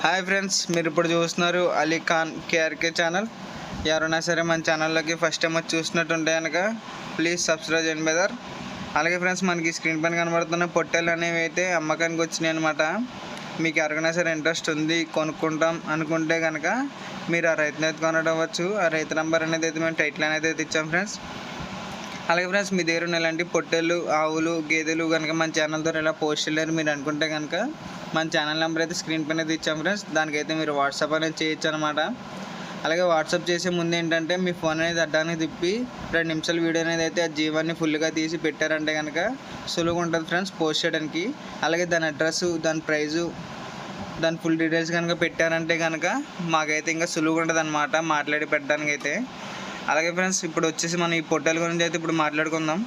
Hi friends మీరు ఇప్పుడు చూస్తున్నారు అలీ ఖాన్ కేఆర్కే ఛానల్. ఎవరైనా సరే మన ఛానల్లోకి ఫస్ట్ టైం వచ్చి చూసినట్టుంటే కనుక ప్లీజ్ సబ్స్క్రైబ్ చేయండి బెదర్ అలాగే ఫ్రెండ్స్ మనకి స్క్రీన్ పైన కనబడుతున్న పొట్టెలు అనేవి అయితే అమ్మకానికి వచ్చినాయి అనమాట మీకు ఎవరికైనా సరే ఇంట్రెస్ట్ ఉంది కొనుక్కుంటాం అనుకుంటే కనుక మీరు ఆ రైతుని అయితే కొనడవచ్చు ఆ రైతు నెంబర్ అనేది అయితే మేము టైటిల్ అనేది అయితే ఇచ్చాం ఫ్రెండ్స్. అలాగే ఫ్రెండ్స్ మీ దగ్గర ఉన్న ఇలాంటి పొట్టెలు ఆవులు గేదెలు కనుక మన ఛానల్ ద్వారా ఇలా పోస్ట్ చేయలేరు మీరు అనుకుంటే కనుక మన ఛానల్ నెంబర్ అయితే స్క్రీన్ పైన అయితే ఇచ్చాం ఫ్రెండ్స్ దానికైతే మీరు వాట్సాప్ అనేది చేయొచ్చు అనమాట అలాగే వాట్సాప్ చేసే ముందు ఏంటంటే మీ ఫోన్ అనేది అడ్డానికి తిప్పి రెండు నిమిషాల వీడియో అనేది అయితే ఆ జీవాన్ని ఫుల్గా తీసి పెట్టారంటే కనుక సులువుగా ఉంటుంది ఫ్రెండ్స్ పోస్ట్ చేయడానికి. అలాగే దాని అడ్రస్ దాని ప్రైజు దాని ఫుల్ డీటెయిల్స్ కనుక పెట్టారంటే కనుక మాకైతే ఇంకా సులువుగా ఉంటుంది అనమాట మాట్లాడి పెట్టడానికి అయితే అలాగే ఫ్రెండ్స్ ఇప్పుడు వచ్చేసి మనం ఈ పొట్టేల గురించి అయితే ఇప్పుడు మాట్లాడుకుందాం.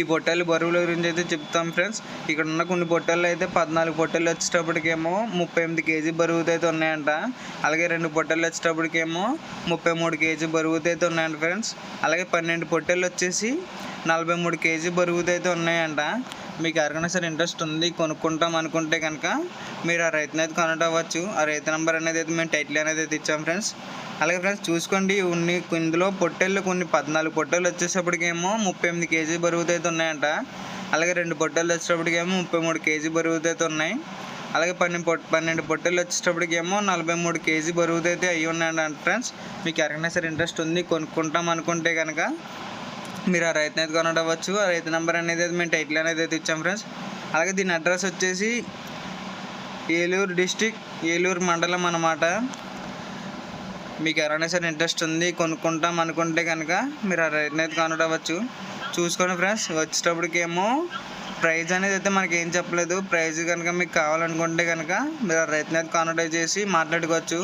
ఈ పొట్టేలు బరువుల గురించి అయితే చెప్తాం ఫ్రెండ్స్. ఇక్కడ ఉన్న కొన్ని పొట్టాలు అయితే పద్నాలుగు పొట్టాలు వచ్చేటప్పటికేమో ముప్పై ఎనిమిది కేజీ బరువుతో అయితే ఉన్నాయంట. అలాగే రెండు పొట్టాలు వచ్చేటప్పటికేమో ముప్పై మూడు కేజీ బరువుతో అయితే ఉన్నాయంట ఫ్రెండ్స్. అలాగే పన్నెండు పొట్టాలు వచ్చేసి నలభై మూడు కేజీ బరువుతో అయితే ఉన్నాయంట. మీకు ఎవరికైనా సరే ఇంట్రెస్ట్ ఉంది కొనుక్కుంటాం అనుకుంటే కనుక మీరు ఆ రైతుని అయితే అవ్వచ్చు. ఆ రైతు నెంబర్ అనేది అయితే మేము టైటిల్ అనేది అయితే ఇచ్చాం ఫ్రెండ్స్. అలాగే ఫ్రెండ్స్ చూసుకోండి ఉన్ని ఇందులో పొట్టేళ్ళు కొన్ని పద్నాలుగు పొట్టేళ్ళు వచ్చేటప్పటికేమో ముప్పై ఎనిమిది కేజీ బరువుతో అయితే ఉన్నాయంట. అలాగే రెండు పొట్టేళ్ళు వచ్చేటప్పటికేమో ముప్పై మూడు కేజీ బరువుతో అయితే ఉన్నాయి. అలాగే పన్నెండు పొట్ పన్నెండు పొట్టెలు వచ్చేటప్పటికేమో నలభై మూడు కేజీ బరువుతో అయితే అయ్యి ఉన్నాయంట ఫ్రెండ్స్. మీకు ఎవరికైనా సరే ఇంట్రెస్ట్ ఉంది కొనుక్కుంటాం అనుకుంటే కనుక మీరు ఆ రైతుని అయితే కొనడవచ్చు. ఆ రైతు నెంబర్ అనేది అయితే మేము టైటిల్ అనేది అయితే ఇచ్చాం ఫ్రెండ్స్. అలాగే దీని అడ్రస్ వచ్చేసి ఏలూరు డిస్టిక్ ఏలూరు మండలం అన్నమాట. మీకు ఎవరైనా సరే ఇంట్రెస్ట్ ఉంది కొనుక్కుంటాం అనుకుంటే కనుక మీరు ఆ రైతుని అయితే కొనడం అవ్వచ్చు చూసుకోండి ఫ్రెండ్స్ వచ్చేటప్పటికేమో ప్రైజ్ అనేది అయితే మనకి ఏం చెప్పలేదు. ప్రైజ్ కనుక మీకు కావాలనుకుంటే కనుక మీరు ఆ రైతుని అయితే కాంటాక్ట్ చేసి మాట్లాడుకోవచ్చు.